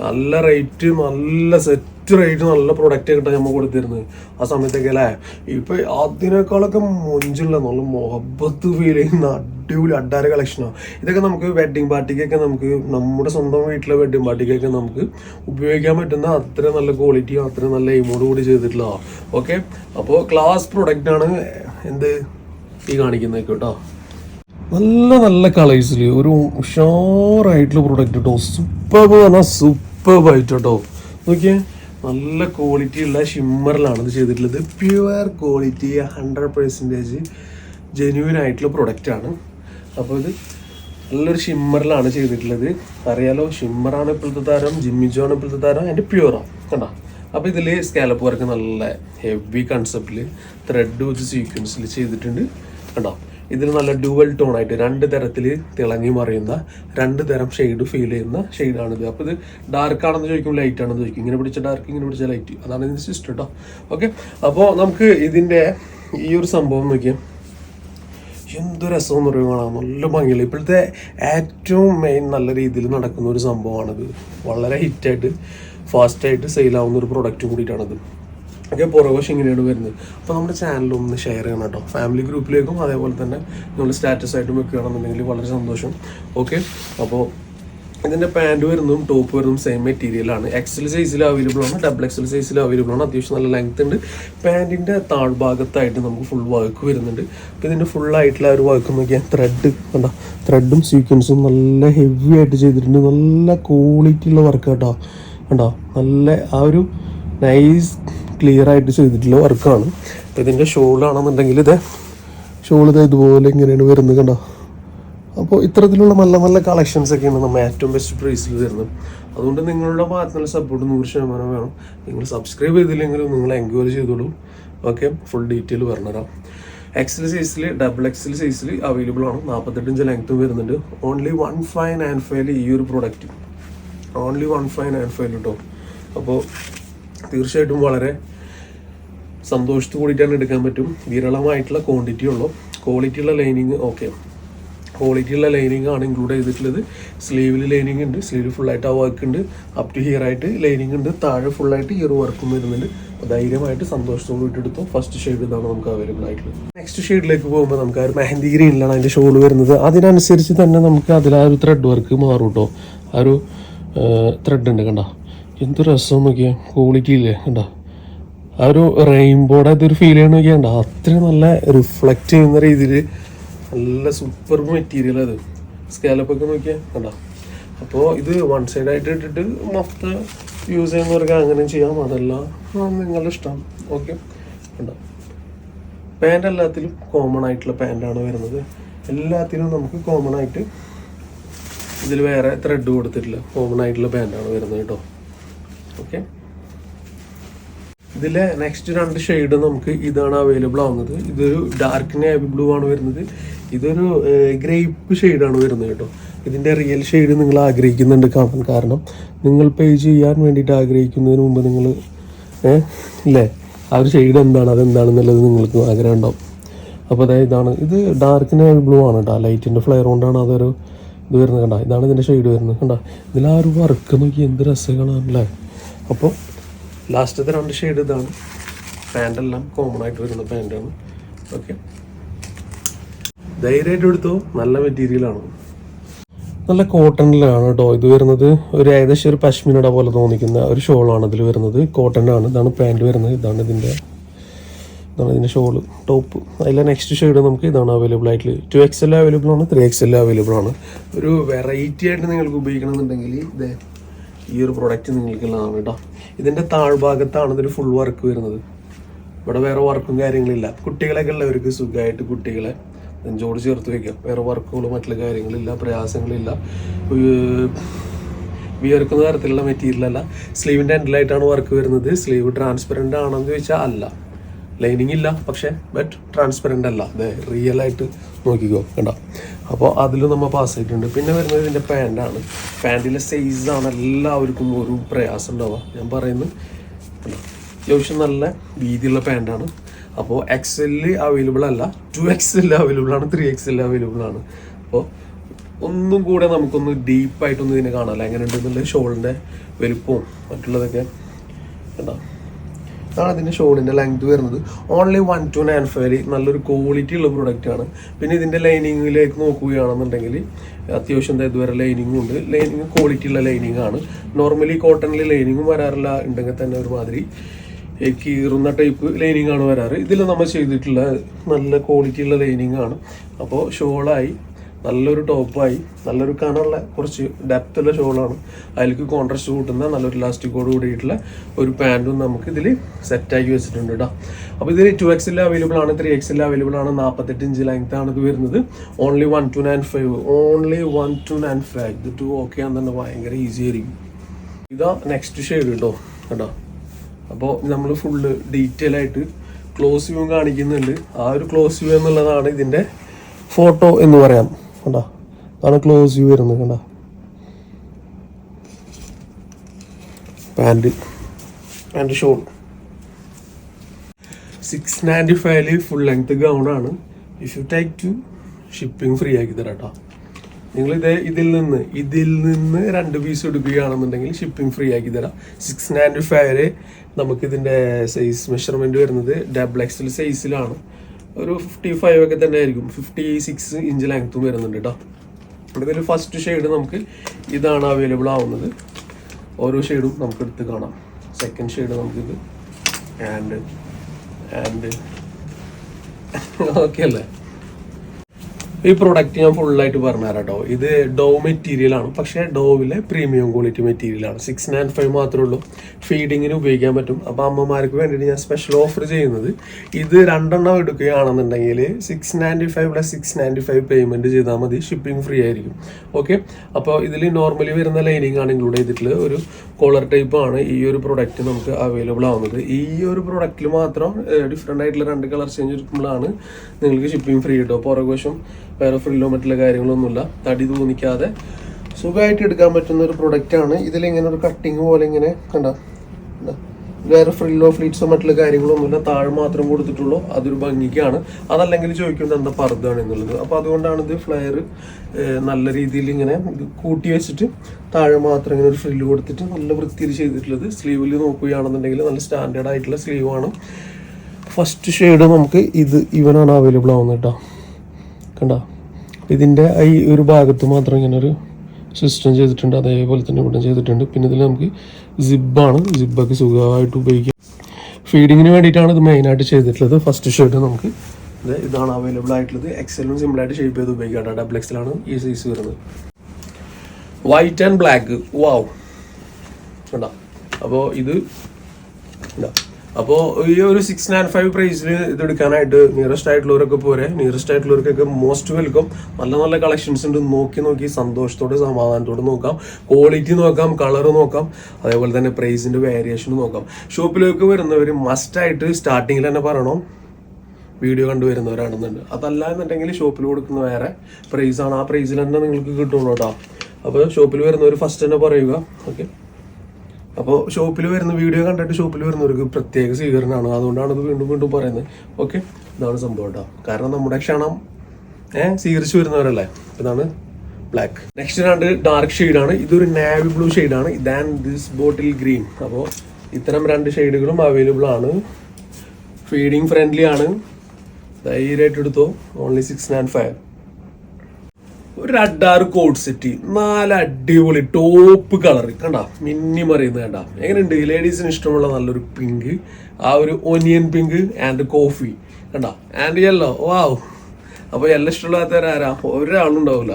നല്ല റേറ്റ് നല്ല സെറ്റ് റേറ്റ് നല്ല പ്രൊഡക്റ്റ് കിട്ടാൻ നമ്മൾ കൊടുത്തിരുന്നത്. ആ സമയത്തൊക്കെ അല്ലേ? ഇപ്പൊ അതിനേക്കാളൊക്കെ മൊഞ്ചുള്ള നല്ല മൊഹബത്ത് ഫീൽ ചെയ്യുന്ന അടിപൊളി അഡ്ഡാര കളക്ഷനാണ് ഇതൊക്കെ നമുക്ക് വെഡ്ഡിങ് പാർട്ടിക്കൊക്കെ നമുക്ക് നമ്മുടെ സ്വന്തം വീട്ടിലെ വെഡ്ഡിങ് പാർട്ടിക്കൊക്കെ നമുക്ക് ഉപയോഗിക്കാൻ പറ്റുന്ന അത്ര നല്ല ക്വാളിറ്റിയും അത്ര നല്ല എയിമോട് കൂടി ചെയ്തിട്ടുള്ള ഓക്കെ അപ്പോൾ ക്ലാസ് പ്രൊഡക്റ്റാണ് എന്ത് ഈ കാണിക്കുന്നത് കേട്ടോ. നല്ല നല്ല കളേഴ്സിൽ ഒരു ഉഷാറായിട്ടുള്ള പ്രൊഡക്റ്റ് കേട്ടോ സൂപ്പർ പറഞ്ഞാൽ സൂപ്പർ ആയിട്ട്. കേട്ടോ നോക്കിയേ നല്ല ക്വാളിറ്റി ഉള്ള ഷിമ്മറിലാണ് ഇത് ചെയ്തിട്ടുള്ളത്. Pure quality hundred percentage genuine ആയിട്ടുള്ള പ്രൊഡക്റ്റ് ആണ്. അപ്പോൾ ഇത് നല്ലൊരു ഷിമ്മറിലാണ് ചെയ്തിട്ടുള്ളത്. അറിയാലോ ഷിമ്മറാണ് ഇപ്പോഴത്തെ താരം ജിമ്മിജോ ആണ് ഇപ്പോഴത്തെ താരം അതിന്റെ പ്യുവറാണ് കണ്ടോ? അപ്പോൾ ഇതിൽ സ്കാലപ്പ് വർക്ക് നല്ല ഹെവി കൺസെപ്റ്റിൽ ത്രെഡ് വെച്ച് സീക്വൻസിൽ ചെയ്തിട്ടുണ്ട്. കണ്ടോ? ഇതിൽ നല്ല ഡുവൽ ടോൺ ആയിട്ട് രണ്ട് തരത്തിൽ തിളങ്ങി മറിയുന്ന രണ്ട് തരം ഷെയ്ഡ് ഫീൽ ചെയ്യുന്ന ഷെയ്ഡാണിത് അപ്പോൾ ഇത്. ഡാർക്ക് ആണെന്ന് ചോദിക്കും ലൈറ്റ് ആണെന്ന് ചോദിക്കും. ഇങ്ങനെ പിടിച്ച ഡാർക്ക് ഇങ്ങനെ പിടിച്ച ലൈറ്റ് അതാണ് ഇതിന്റെ സിസ്റ്റം കേട്ടോ ഓക്കെ അപ്പോൾ നമുക്ക് ഇതിന്റെ ഈ ഒരു സംഭവം നോക്കിയാൽ എന്ത് രസം എന്ന് പറയുക കാണാൻ നല്ല ഭംഗിയുള്ള ഇപ്പോഴത്തെ ഏറ്റവും മെയിൻ നല്ല രീതിയിൽ നടക്കുന്ന ഒരു സംഭവമാണിത്. വളരെ ഹിറ്റായിട്ട് ഫാസ്റ്റായിട്ട് സെയിലാവുന്ന ഒരു പ്രൊഡക്റ്റും കൂടിയിട്ടാണത്. ഒക്കെ പുറകോശം ഇങ്ങനെയാണ് വരുന്നത്. അപ്പോൾ നമ്മുടെ ചാനൽ ഒന്ന് ഷെയർ ചെയ്യണം കേട്ടോ. ഫാമിലി ഗ്രൂപ്പിലേക്കും അതേപോലെ തന്നെ നിങ്ങൾ സ്റ്റാറ്റസ് ആയിട്ടും വെക്കുകയാണെന്നുണ്ടെങ്കിൽ വളരെ സന്തോഷം. ഓക്കെ അപ്പോൾ ഇതിന്റെ പാന്റ് വരുന്നതും ടോപ്പ് വരുന്നതും സെയിം മെറ്റീരിയലാണ് എക്സൽ സൈസിൽ അവൈലബിൾ ആണ്. ഡബിൾ എക്സൽ സൈസിൽ അവൈലബിൾ ആണ്. അത്യാവശ്യം നല്ല ലെങ്ത് ഉണ്ട്. പാന്റിന്റെ താഴ്ഭാഗത്തായിട്ട് നമുക്ക് ഫുൾ വർക്ക് വരുന്നുണ്ട്. അപ്പോൾ ആയിട്ടുള്ള ആ ഒരു വർക്ക് നോക്കിയാൽ ത്രെഡ് കണ്ട? ത്രെഡും സീക്വൻസും നല്ല ഹെവി ആയിട്ട് ചെയ്തിട്ടുണ്ട്. നല്ല ക്വാളിറ്റി ഉള്ള വർക്ക് കേട്ടോ. കണ്ടോ? നല്ല ആ ഒരു നൈസ് ക്ലിയർ ആയിട്ട് ചെയ്തിട്ടുള്ള വർക്കാണ്. അപ്പോൾ ഇതിന്റെ ഷോളാണെന്നുണ്ടെങ്കിൽ ഇത് ഷോൾ ഇത് ഇതുപോലെ ഇങ്ങനെയാണ് വരുന്നത് കണ്ടോ? അപ്പോൾ ഇത്തരത്തിലുള്ള നല്ല നല്ല കളക്ഷൻസ് ഒക്കെയാണ് നമ്മൾ ഏറ്റവും ബെസ്റ്റ് പ്രൈസിൽ തരുന്നത് അതുകൊണ്ട് നിങ്ങളുടെ ഭാഗത്തുനിന്നുള്ള സപ്പോർട്ട് നൂറ് ശതമാനം വേണം. നിങ്ങൾ സബ്സ്ക്രൈബ് ചെയ്തില്ലെങ്കിലും നിങ്ങൾ എൻക്വയറി ചെയ്തോളൂ. ഓക്കെ ഫുൾ ഡീറ്റെയിൽ പറഞ്ഞുതരാം. എക്സൽ സൈസിൽ ഡബിൾ എക്സൽ സൈസിൽ അവൈലബിൾ ആണ്. നാൽപ്പത്തെട്ട് ഇഞ്ച് ലെങ്ത്തും വരുന്നുണ്ട്. Only one five nine five ഈ ഒരു product only one five nine five കേട്ടോ അപ്പോൾ തീർച്ചയായിട്ടും വളരെ സന്തോഷത്തു കൂടിയിട്ടാണ് എടുക്കാൻ പറ്റും. വിരളമായിട്ടുള്ള ക്വാണ്ടിറ്റി ഉള്ളു. ക്വാളിറ്റി ഉള്ള ലൈനിങ് ഓക്കെ ക്വാളിറ്റി ഉള്ള ലൈനിങ് ആണ് ഇൻക്ലൂഡ് ചെയ്തിട്ടുള്ളത്. സ്ലീവിൽ ലൈനിങ് ഉണ്ട്. സ്ലീവിൽ ഫുള്ളായിട്ട് ആ വർക്ക് ഉണ്ട്. അപ് ടു ഹിയർ ആയിട്ട് ലൈനിങ് ഉണ്ട്. താഴെ ഫുള്ളായിട്ട് ഈ ഒരു വർക്കും വരുന്നുണ്ട്. അപ്പോൾ ധൈര്യമായിട്ട് സന്തോഷത്തോട് കൂടിയിട്ട് ഫസ്റ്റ് ഷെയ്ഡ് ഇതാണ് നമുക്ക് അവൈലബിൾ ആയിട്ടുള്ളത്. നെക്സ്റ്റ് ഷെയ്ഡിലേക്ക് പോകുമ്പോൾ നമുക്ക് ആ ഒരു മെഹന്തി ഗ്രീനിലാണ് അതിന്റെ ഷോൾ വരുന്നത്. അതിനനുസരിച്ച് തന്നെ നമുക്ക് അതിൽ ആ ഒരു ത്രെഡ് വർക്ക് മാറും കേട്ടോ ആ ഒരു ത്രെഡ് ഉണ്ട് കണ്ട? എന്ത് രസം നോക്കിയാ ക്വാളിറ്റി ഇല്ലേ കണ്ടാ? ആ ഒരു റെയിൻബോയുടെ അതൊരു ഫീൽ ചെയ്യണ നോക്കിയാണ്ട അത്രയും നല്ല റിഫ്ലക്റ്റ് ചെയ്യുന്ന രീതിയിൽ നല്ല സൂപ്പർ മെറ്റീരിയൽ അത്. സ്കാലപ്പൊക്കെ നോക്കിയാൽ കണ്ടാ? അപ്പോൾ ഇത് വൺ സൈഡ് ആയിട്ട് ഇട്ടിട്ട് മൊത്തം യൂസ് ചെയ്യുന്നവർക്ക് അങ്ങനെ ചെയ്യാം. അതല്ല നിങ്ങളുടെ ഇഷ്ടം. ഓക്കെ കണ്ടോ? പാന്റ് എല്ലാത്തിലും കോമൺ ആയിട്ടുള്ള പാന്റാണ് വരുന്നത്. എല്ലാത്തിനും നമുക്ക് കോമൺ ആയിട്ട് ഇതിൽ വേറെ ത്രെഡ് കൊടുത്തിട്ടില്ല. കോമൺ ആയിട്ടുള്ള പാന്റാണ് വരുന്നത് കേട്ടോ. ഓക്കെ ഇതിലെ നെക്സ്റ്റ് രണ്ട് ഷെയ്ഡ് നമുക്ക് ഇതാണ് അവൈലബിൾ ആവുന്നത്. ഇതൊരു ഡാർക്ക് നേവി ബ്ലൂ ആണ് വരുന്നത്. ഇതൊരു ഗ്രേപ്പ് ഷെയ്ഡാണ് വരുന്നത് കേട്ടോ. ഇതിന്റെ റിയൽ ഷെയ്ഡ് നിങ്ങൾ ആഗ്രഹിക്കുന്നുണ്ട് കാണാൻ കാരണം. നിങ്ങൾ പേ ചെയ്യാൻ വേണ്ടിയിട്ട് ആഗ്രഹിക്കുന്നതിന് മുമ്പ് നിങ്ങൾ ഇല്ലേ? ആ ഒരു ഷെയ്ഡ് എന്താണ്? അതെന്താണെന്നുള്ളത് നിങ്ങൾക്ക് ആഗ്രഹം ഉണ്ടാവും. അപ്പോൾ അതായത് ഇതാണ്. ഇത് ഡാർക്ക് നേവി ബ്ലൂ ആണ് കേട്ടോ. ലൈറ്റിന്റെ ഫ്ലെയർ കൊണ്ടാണ് അതൊരു ഇത് വരുന്നത് കണ്ട. ഇതാണ് ഇതിന്റെ ഷെയ്ഡ് വരുന്നത് കണ്ട. ഒരു വർക്ക് നോക്കി എന്ത് രസങ്ങളാണ് അല്ലേ? അപ്പോൾ ലാസ്റ്റത്തെ രണ്ട് ഷെയ്ഡ് ഇതാണ്. പാന്റെല്ലാം കോമൺ ആയിട്ട് വരുന്ന പാന്റാണ് ഓക്കെ ധൈര്യമായിട്ട് എടുത്തോ? നല്ല മെറ്റീരിയലാണ് നല്ല കോട്ടണിലാണ് കേട്ടോ ഇത് വരുന്നത് ഒരു ഏകദേശം ഒരു പശ്മിനട പോലെ തോന്നിക്കുന്ന ഒരു ഷോളാണ് ഇതിൽ വരുന്നത്. കോട്ടണിലാണ് ഇതാണ് പാന്റ് വരുന്നത്. ഇതാണ് ഇതിന്റെ ഇതാണ് ഇതിന്റെ ഷോൾ ടോപ്പ്. അതിലെ നെക്സ്റ്റ് ഷെയ്ഡ് നമുക്ക് ഇതാണ് അവൈലബിൾ ആയിട്ട് ടു എക്സ് എല്ലാം അവൈലബിൾ ആണ് ത്രീ എക്സ് എല്ലാം അവൈലബിൾ ആണ്. ഒരു വെറൈറ്റി ആയിട്ട് നിങ്ങൾക്ക് ഉപയോഗിക്കണമെന്നുണ്ടെങ്കിൽ ഇതേ ഈ ഒരു പ്രൊഡക്റ്റ് നിങ്ങൾക്കുള്ളതാണ് കേട്ടോ ഇതിന്റെ താഴ്ഭാഗത്താണ് ഇതൊരു ഫുൾ വർക്ക് വരുന്നത്. ഇവിടെ വേറെ വർക്കും കാര്യങ്ങളില്ല കുട്ടികളൊക്കെ ഉള്ളവർക്ക് സുഖമായിട്ട് കുട്ടികളെ നെഞ്ചോട് ചേർത്ത് വയ്ക്കാം വേറെ വർക്കുകളോ മറ്റുള്ള കാര്യങ്ങളില്ല പ്രയാസങ്ങളില്ല വിയർക്കുന്ന തരത്തിലുള്ള മെറ്റീരിയൽ അല്ല. സ്ലീവിന്റെ എൻഡിലായിട്ടാണ് വർക്ക് വരുന്നത്. സ്ലീവ് ട്രാൻസ്പെറന്റ് ആണെന്ന് ചോദിച്ചാൽ അല്ല. ലൈനിങ് ഇല്ല പക്ഷേ ബട്ട് ട്രാൻസ്പെറന്റ് അല്ല. അതെ റിയൽ ആയിട്ട് നോക്കിക്കോ കണ്ട? അപ്പോൾ അതിലും നമ്മൾ പാസ് ആയിട്ടുണ്ട്. പിന്നെ വരുന്നത് ഇതിന്റെ പാന്റാണ് പാന്റിലെ സൈസാണ് എല്ലാവർക്കും ഒരു പ്രയാസം ഉണ്ടാവുക. ഞാൻ പറയുന്നത്? അത്യാവശ്യം നല്ല വീതിയുള്ള പാന്റാണ് അപ്പോൾ എക്സ് എല്ല് അവൈലബിൾ അല്ല ടു എക്സ് എൽ അവൈലബിൾ ആണ് ത്രീ എക്സ് എൽ അവൈലബിൾ ആണ്. അപ്പോൾ ഒന്നും കൂടെ നമുക്കൊന്ന് ഡീപ്പായിട്ടൊന്നും ഇതിനെ കാണാമല്ലോ എങ്ങനെ ഉണ്ടെന്നുള്ള ഷോളിന്റെ വലുപ്പവും മറ്റുള്ളതൊക്കെ. കണ്ടോ? ഇതാണ് അതിന്റെ ഷോളിന്റെ ലെങ്ത് വരുന്നത്. Only one two nine five നല്ലൊരു ക്വാളിറ്റി ഉള്ള പ്രൊഡക്റ്റ് ആണ്. പിന്നെ ഇതിന്റെ ലൈനിങ്ങിലേക്ക് നോക്കുകയാണെന്നുണ്ടെങ്കിൽ അത്യാവശ്യം എന്താ ഇതുവരെ ലൈനിങ്ങും ഉണ്ട്. ലൈനിങ് ക്വാളിറ്റി ഉള്ള ലൈനിങ് ആണ്. നോർമലി കോട്ടണിൽ ലൈനിങ്ങും വരാറില്ല. ഉണ്ടെങ്കിൽ തന്നെ ഒരുമാതിരി കീറുന്ന ടൈപ്പ് ലൈനിങ് ആണ് വരാറ്. ഇതിൽ നമ്മൾ ചെയ്തിട്ടുള്ള നല്ല ക്വാളിറ്റി ഉള്ള ലൈനിങ് ആണ്. അപ്പോൾ ഷോളായി നല്ലൊരു ടോപ്പായി നല്ലൊരു കനുള്ള കുറച്ച് ഡെപ്ത് ഉള്ള ഷോളാണ് അതിലേക്ക് കോൺട്രാസ്റ്റ് കൂട്ടുന്ന നല്ലൊരു ഇലാസ്റ്റിക്കോട് കൂടിയിട്ടുള്ള ഒരു പാന്റും നമുക്ക് ഇതിൽ സെറ്റാക്കി വെച്ചിട്ടുണ്ട് കേട്ടോ അപ്പോൾ ഇതിൽ ടു എക്സിൽ അവൈലബിൾ ആണ് ത്രീ എക്സിൽ അവൈലബിൾ ആണ് നാൽപ്പത്തെട്ട് ഇഞ്ച് ലെങ്ത് ആണ് ഇത് വരുന്നത്. Only one two nine five only one two nine five ഇത് ടു ഓക്കെ ആണെന്ന് തന്നെ ഭയങ്കര ഈസി ആയിരിക്കും. ഇതാ നെക്സ്റ്റ് ഷെയ്ഡ് കേട്ടോ കേട്ടോ അപ്പോൾ നമ്മൾ ഫുള്ള് ഡീറ്റെയിൽ ആയിട്ട് ക്ലോസ് വ്യൂ കാണിക്കുന്നുണ്ട്. ആ ഒരു ക്ലോസ് വ്യൂ എന്നുള്ളതാണ് ഇതിന്റെ ഫോട്ടോ എന്ന് പറയാം. കണ്ട? അതാണ് ക്ലോസ് വ്യൂ വരുന്നത് കണ്ട? Pant pant shawl six ninety ഫൈവിൽ ഫുൾ ലെങ്ത് ആണ്. If you take two shipping free ആക്കി തരാം കേട്ടോ നിങ്ങൾ ഇത് ഇതിൽ നിന്ന് ഇതിൽ നിന്ന് രണ്ട് പീസ് എടുക്കുകയാണെന്നുണ്ടെങ്കിൽ ഷിപ്പിംഗ് ഫ്രീ ആക്കി തരാം. സിക്സ് നയന്റി ഫൈവിൽ നമുക്കിതിന്റെ സൈസ് മെഷർമെന്റ് വരുന്നത് ഡബിൾ എക്സൽ സൈസിലാണ് ഒരു ഫിഫ്റ്റി ഫൈവ് ഒക്കെ തന്നെ ആയിരിക്കും ഫിഫ്റ്റി സിക്സ് ഇഞ്ച് ലെങ്ത്തും വരുന്നുണ്ട് കേട്ടോ ഇതിൽ ഫസ്റ്റ് ഷെയ്ഡ് നമുക്ക് ഇതാണ് അവൈലബിൾ ആവുന്നത്. ഓരോ ഷെയ്ഡും നമുക്ക് എടുത്ത് കാണാം. സെക്കൻഡ് ഷെയ്ഡ് നമുക്കിത് ആൻഡ് ആൻഡ് ഓക്കെ അല്ലേ? ഈ പ്രൊഡക്റ്റ് ഞാൻ ഫുള്ളായിട്ട് പറഞ്ഞുതരാം കേട്ടോ ഇത് ഡോ മെറ്റീരിയൽ ആണ്. പക്ഷേ ഡോവിലെ പ്രീമിയം ക്വാളിറ്റി മെറ്റീരിയൽ ആണ്. സിക്സ് നയൻ ഫൈവ് മാത്രമേ ഉള്ളൂ. ഫീഡിങ്ങിന് ഉപയോഗിക്കാൻ പറ്റും. അപ്പോൾ അമ്മമാർക്ക് വേണ്ടിയിട്ട് ഞാൻ സ്പെഷ്യൽ ഓഫർ ചെയ്യുന്നത് ഇത് രണ്ടെണ്ണം എടുക്കുകയാണെന്നുണ്ടെങ്കിൽ six ninety five plus six ninety five payment ചെയ്താൽ മതി. ഷിപ്പിംഗ് ഫ്രീ ആയിരിക്കും. ഓക്കെ അപ്പോൾ ഇതിൽ നോർമലി വരുന്ന ലൈനിങ് ആണ് ഇൻക്ലൂഡ് ചെയ്തിട്ടുള്ള ഒരു കോളർ ടൈപ്പ് ആണ് ഈ ഒരു പ്രൊഡക്റ്റ് നമുക്ക് അവൈലബിൾ ആവുന്നത്. ഈ ഒരു പ്രൊഡക്റ്റിൽ മാത്രം ഡിഫറെന്റ് ആയിട്ടുള്ള രണ്ട് കളർ ചേഞ്ച് എടുക്കുമ്പോഴാണ് നിങ്ങൾക്ക് ഷിപ്പിംഗ് ഫ്രീ കിട്ടും പുറകുവശം വേറെ ഫ്രില്ലോ മറ്റുള്ള കാര്യങ്ങളൊന്നുമില്ല. തടി തോന്നിക്കാതെ സുഖമായിട്ട് എടുക്കാൻ പറ്റുന്ന ഒരു പ്രൊഡക്റ്റ് ആണ്. ഇതിലിങ്ങനെ ഒരു കട്ടിങ് പോലെ ഇങ്ങനെ കണ്ട? വേറെ ഫ്രില്ലോ ഫ്ലീറ്റ്സോ മറ്റുള്ള കാര്യങ്ങളൊന്നുമില്ല. താഴെ മാത്രം കൊടുത്തിട്ടുള്ളൂ. അതൊരു ഭംഗിക്കാണ്. അതല്ലെങ്കിൽ ചോദിക്കുന്നത് എന്താ പർദ്ദാണ് എന്നുള്ളത്. അപ്പോൾ അതുകൊണ്ടാണ് ഇത് ഫ്ലെയർ നല്ല രീതിയിൽ ഇങ്ങനെ കൂട്ടി വെച്ചിട്ട് താഴെ മാത്രം ഇങ്ങനെ ഒരു ഫ്രില്ല് കൊടുത്തിട്ട് നല്ല വൃത്തിയിൽ ചെയ്തിട്ടുള്ളത്. സ്ലീവിൽ നോക്കുകയാണെന്നുണ്ടെങ്കിൽ നല്ല സ്റ്റാൻഡേർഡ് ആയിട്ടുള്ള സ്ലീവാണ് ഫസ്റ്റ് ഷെയ്ഡ് നമുക്ക് ഇത് ഇവനാണ് അവൈലബിൾ ആവുന്നത് കേട്ടോ. കണ്ട? ഇതിന്റെ ഈ ഒരു ഭാഗത്ത് മാത്രം ഇങ്ങനെ ഒരു സിസ്റ്റം ചെയ്തിട്ടുണ്ട്. അതേപോലെ തന്നെ ഇവിടെ ചെയ്തിട്ടുണ്ട്. പിന്നെ ഇതിൽ നമുക്ക് സിബാണ് സിബൊക്കെ സുഖമായിട്ട് ഉപയോഗിക്കാം. ഫീഡിങ്ങിന് വേണ്ടിയിട്ടാണ് ഇത് മെയിനായിട്ട് ചെയ്തിട്ടുള്ളത്. ഫസ്റ്റ് ഷർട്ട് നമുക്ക് ഇത് ഇതാണ് അവൈലബിൾ ആയിട്ടുള്ളത്. എക്സലും സിമ്പിളായിട്ട് ഷേപ്പ് ചെയ്ത് ഉപയോഗിക്കാം ഡബിൾ എക്സലാണ് ഈ സൈസ് വരുന്നത്. വൈറ്റ് ആൻഡ് ബ്ലാക്ക് വാവ് കണ്ട? അപ്പോൾ ഇത് ഇതാ അപ്പോൾ ഈ ഒരു സിക്സ് നയൻ ഫൈവ് പ്രൈസിൽ ഇത് എടുക്കാനായിട്ട് നിയറസ്റ്റ് ആയിട്ടുള്ളവരൊക്കെ പോരെ. നിയറസ്റ്റ് ആയിട്ടുള്ളവർക്കൊക്കെ മോസ്റ്റ് വെൽക്കം നല്ല നല്ല കളക്ഷൻസ് ഉണ്ട്. നോക്കി നോക്കി സന്തോഷത്തോടെ സമാധാനത്തോടെ നോക്കാം. ക്വാളിറ്റി നോക്കാം കളർ നോക്കാം. അതേപോലെ തന്നെ പ്രൈസിന്റെ വേരിയേഷൻ നോക്കാം. ഷോപ്പിലേക്ക് വരുന്നവർ മസ്റ്റായിട്ട് സ്റ്റാർട്ടിങ്ങിൽ തന്നെ പറയണം. വീഡിയോ കണ്ടുവരുന്നവരാണെന്നുണ്ട് അതല്ല എന്നുണ്ടെങ്കിൽ ഷോപ്പിൽ കൊടുക്കുന്ന വേറെ പ്രൈസാണ് ആ പ്രൈസിൽ തന്നെ നിങ്ങൾക്ക് കിട്ടുള്ളൂ കേട്ടോ. അപ്പോൾ ഷോപ്പിൽ വരുന്നവർ ഫസ്റ്റ് തന്നെ പറയുക. ഓക്കെ അപ്പോൾ ഷോപ്പിൽ വരുന്ന വീഡിയോ കണ്ടിട്ട് ഷോപ്പിൽ വരുന്നവർക്ക് പ്രത്യേക സ്വീകരണമാണ്. അതുകൊണ്ടാണ് ഇത് വീണ്ടും വീണ്ടും പറയുന്നത്. ഓക്കെ ഇതാണ് സംഭവം കേട്ടോ കാരണം നമ്മുടെ ക്ഷണം ഏഹ് സ്വീകരിച്ചു വരുന്നവരല്ലേ? ഇതാണ് ബ്ലാക്ക് നെക്സ്റ്റ് രണ്ട് ഡാർക്ക് ഷെയ്ഡാണ് ഇതൊരു നാവി ബ്ലൂ ഷെയ്ഡാണ് ദാൻ ദിസ് ബോട്ടിൽ ഗ്രീൻ അപ്പോൾ ഇത്തരം രണ്ട് ഷെയ്ഡുകളും അവൈലബിൾ ആണ്. ഫീഡിങ് ഫ്രണ്ട്ലി ആണ്. ധൈര്യമായിട്ട് എടുത്തോ. ഓൺലി സിക്സ് നയൻ ഫൈവ് ഒരു അഡാറ് കോഡ് സെറ്റ് നാല് അടിപൊളി ടോപ്പ് കളർ കണ്ട മിന്നി മറിയുന്നത് കണ്ട. എങ്ങനെയുണ്ട്? ലേഡീസിന് ഇഷ്ടമുള്ള നല്ലൊരു പിങ്ക് ആ ഒരു ഒനിയൻ പിങ്ക് ആൻഡ് കോഫി കണ്ട? ആൻഡ് യെല്ലോ വാവ് അപ്പോൾ എല്ലാം ഇഷ്ടമില്ലാത്തവരാരാ ഒരാളും ഉണ്ടാവില്ല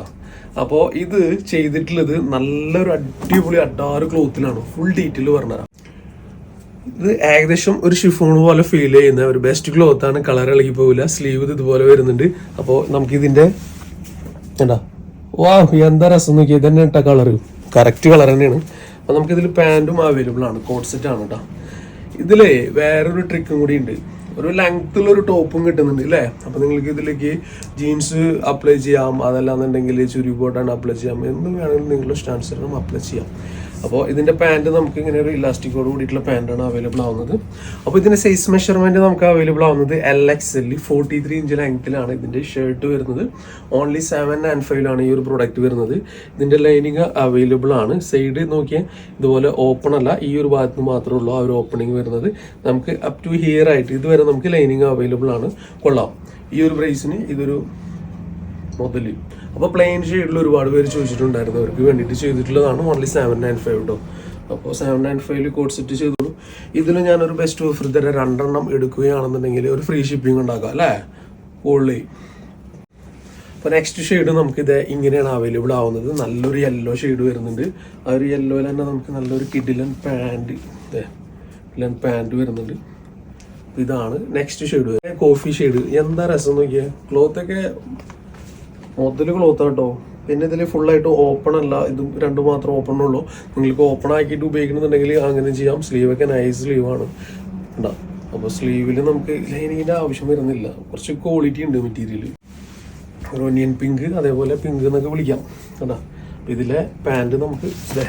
അപ്പോൾ ഇത് ചെയ്തിട്ടുള്ളത് നല്ലൊരു അടിപൊളി അഡാറ് ക്ലോത്തിലാണ് ഫുൾ ഡീറ്റെയിൽ പറഞ്ഞുതരാം. ഇത് ഏകദേശം ഒരു ഷിഫോൺ പോലെ ഫീൽ ചെയ്യുന്ന ഒരു ബെസ്റ്റ് ക്ലോത്ത് ആണ് കളർ ഇളകി പോകില്ല സ്ലീവ് ഇത് ഇതുപോലെ വരുന്നുണ്ട്. അപ്പോൾ നമുക്ക് കണ്ടോ? വാ എന്താ രസം നോക്കി ഇതന്നെ ഇട്ട കളർ കറക്റ്റ് കളർ തന്നെയാണ്. അപ്പം നമുക്കിതിൽ പാന്റും അവൈലബിൾ ആണ്. കോട്ട് സെറ്റ് ആണ് കേട്ടോ ഇതിലേ വേറൊരു ട്രിക്കും കൂടി ഉണ്ട് ഒരു ലെങ്ത്തിലൊരു ടോപ്പും കിട്ടുന്നുണ്ട് അല്ലേ അപ്പോൾ നിങ്ങൾക്ക് ഇതിലേക്ക് ജീൻസ് അപ്ലൈ ചെയ്യാം. അതല്ലാന്നുണ്ടെങ്കിൽ ചുരി ബോട്ടാണ് അപ്ലൈ ചെയ്യാം. എന്ത് വേണമെങ്കിലും നിങ്ങളുടെ ഇഷ്ടാനുസരണം അപ്ലൈ ചെയ്യാം. അപ്പോൾ ഇതിന്റെ പാന്റ് നമുക്ക് ഇങ്ങനെ ഒരു ഇലാസ്റ്റിക്കോട് കൂടിയിട്ടുള്ള പാന്റാണ് അവൈലബിൾ ആവുന്നത്. അപ്പോൾ ഇതിന്റെ സൈസ് മെഷർമെന്റ് നമുക്ക് അവൈലബിൾ ആവുന്നത് L X L forty three inch ലെങ്ത്തിലാണ് ഇതിന്റെ ഷർട്ട് വരുന്നത്. ഓൺലി സെവൻ ആൻഡ് ഫൈവിലാണ് ഈ ഒരു പ്രോഡക്റ്റ് വരുന്നത്. ഇതിന്റെ ലൈനിങ് അവൈലബിൾ ആണ്. സൈഡ് നോക്കിയാൽ ഇതുപോലെ ഓപ്പൺ അല്ല. ഈ ഒരു ഭാഗത്ത് മാത്രമേ ഉള്ളൂ ആ ഒരു ഓപ്പണിങ് വരുന്നത്. നമുക്ക് അപ് ടു ഹിയർ ആയിട്ട് ഇതുവരെ നമുക്ക് ലൈനിങ് അവൈലബിൾ ആണ്. കൊള്ളാം. ഈ ഒരു പ്രൈസിന് ഇതൊരു മുതൽ അപ്പോൾ പ്ലെയിൻ ഷെയ്ഡിൽ ഒരുപാട് പേര് ചോദിച്ചിട്ടുണ്ടായിരുന്നു. അവർക്ക് വേണ്ടിയിട്ട് ചെയ്തിട്ടുള്ളതാണ് ഓൺലി സെവൻ നയൻ ഫൈവ് കേട്ടോ അപ്പോൾ സെവൻ നയൻ ഫൈവിൽ കോഡ് സെറ്റ് ചെയ്തോളൂ ഇതിൽ ഞാനൊരു ബെസ്റ്റ് ഓഫർ തരാം രണ്ടെണ്ണം എടുക്കുകയാണെന്നുണ്ടെങ്കിൽ ഒരു ഫ്രീ ഷിപ്പിംഗ് ഉണ്ടാക്കാം അല്ലേ? ഓൺലി അപ്പോൾ നെക്സ്റ്റ് ഷെയ്ഡ് നമുക്ക് ഇത് ഇങ്ങനെയാണ് അവൈലബിൾ ആവുന്നത്. നല്ലൊരു യെല്ലോ ഷെയ്ഡ് വരുന്നുണ്ട്. ആ ഒരു യെല്ലോയിൽ തന്നെ നമുക്ക് നല്ലൊരു കിഡിലൻ പാന്റ് കിഡിലൻ പാന്റ് വരുന്നുണ്ട്. ഇതാണ് നെക്സ്റ്റ് ഷെയ്ഡ് കോഫി ഷെയ്ഡ് എന്താ രസം നോക്കിയാൽ ക്ലോത്തൊക്കെ മൊത്തത്തിൽ ക്ലോത്ത് കേട്ടോ പിന്നെ ഇതിൽ ഫുള്ളായിട്ട് ഓപ്പൺ അല്ല ഇത് രണ്ട് മാത്രം ഓപ്പൺ ഉള്ളൂ. നിങ്ങൾക്ക് ഓപ്പൺ ആക്കിയിട്ട് ഉപയോഗിക്കണമെന്നുണ്ടെങ്കിൽ അങ്ങനെ ചെയ്യാം. സ്ലീവ് ഒക്കെ നൈസ് സ്ലീവ് ആണ്. ഉണ്ടാ അപ്പോൾ സ്ലീവിൽ നമുക്ക് ലൈനിങ്ങിന്റെ ആവശ്യം വരുന്നില്ല. കുറച്ച് ക്വാളിറ്റി ഉണ്ട് മെറ്റീരിയൽ ഒരു ഒനിയൻ പിങ്ക് അതേപോലെ പിങ്ക് എന്നൊക്കെ വിളിക്കാം. കേട്ടോ അപ്പോൾ ഇതിലെ പാന്റ് നമുക്ക് ഇതേ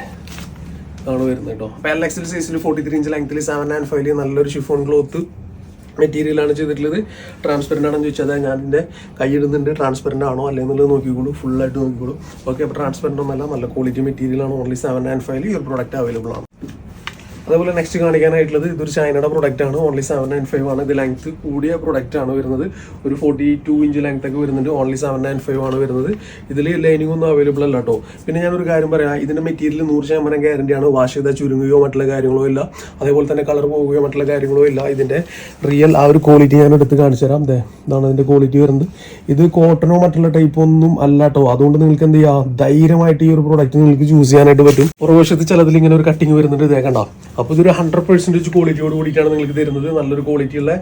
ആണ് വരുന്നത് കേട്ടോ. അപ്പോൾ എൽ എക്സൽ സൈസിൽ ഫോർട്ടി ത്രീ ഇഞ്ച് ലെങ്ത്തിൽ സെവൻ ആൻഡ് ഫൈവ് നല്ലൊരു ഷിഫോൺ ക്ലോത്ത് മെറ്റീരിയലാണ് ചെയ്തിട്ടുള്ളത്. ട്രാൻസ്പെറന്റ് ആണെന്ന് ചോദിച്ചാൽ അതായത് ഞാൻ എന്റെ കൈയിടുന്നുണ്ട്. ട്രാൻസ്പെറന്റ് ആണോ അല്ലേ എന്നുള്ളത് നോക്കിക്കോളൂ ഫുള്ളായിട്ട് നോക്കിക്കോളൂ. ഓക്കെ അപ്പോൾ ട്രാൻസ്പെറന്റ് ഒന്നല്ല നല്ല ക്വാളിറ്റി മെറ്റീരിയലാണ് ഓൺലി സെവൻ ആൻഡ് ഫൈവ് ഈ ഒരു പ്രോഡക്റ്റ് അവൈലബിൾ ആണ്. അതേപോലെ നെക്സ്റ്റ് കാണിക്കാനായിട്ടുള്ളത് ഇതൊരു ചൈനയുടെ പ്രൊഡക്റ്റ് ആണ്. ഓൺലി സെവൻ നയൻ ഫൈവ് ആണ്. ഇത് ലെങ്ത് കൂടിയ പ്രൊഡക്റ്റ് ആണ് വരുന്നത്. ഒരു ഫോർട്ടി ടു ഇഞ്ച് ലെങ്ത് ഒക്കെ വരുന്നുണ്ട്. ഓൺലി സെവൻ നയൻ ഫൈവ് ആണ് വരുന്നത്. ഇതിൽ ലൈനിങ് ഒന്നും അവൈലബിൾ അല്ല കേട്ടോ പിന്നെ ഞാനൊരു കാര്യം പറയാം. ഇതിന്റെ മെറ്റീരിയൽ നൂറ് ശതമാനം ഗ്യാരണ്ടി ആണ്. വാഷ് ചെയ്താൽ ചുരുങ്ങുകയോ മറ്റുള്ള കാര്യങ്ങളോ ഇല്ല. അതേപോലെ തന്നെ കളർ പോവുകയോ മറ്റുള്ള കാര്യങ്ങളോ ഇല്ല. ഇതിന്റെ റിയൽ ആ ഒരു ക്വാളിറ്റി ഞാൻ എടുത്ത് കാണിച്ചു തരാം. അതെ ഇതാണ് അതിന്റെ ക്വാളിറ്റി വരുന്നത്. ഇത് കോട്ടണോ മറ്റുള്ള ടൈപ്പ് ഒന്നും അല്ല കേട്ടോ അതുകൊണ്ട് നിങ്ങൾക്ക് എന്ത് ചെയ്യാം? ധൈര്യമായിട്ട് ഈ ഒരു പ്രോഡക്റ്റ് നിങ്ങൾക്ക് ചൂസ് ചെയ്യാനായിട്ട് പറ്റും. പുറകുവശത്ത് ചിലതിൽ ഇങ്ങനെ ഒരു കട്ടിങ് വരുന്നുണ്ട്. ഇതേ കണ്ട? അപ്പോൾ ഇതൊരു ഹൺഡ്രഡ് പെർസെന്റേജ് ക്വാളിറ്റിയോട് കൂടിയിട്ടാണ് നിങ്ങൾക്ക് തരുന്നത്. നല്ലൊരു ക്വാളിറ്റിയുള്ള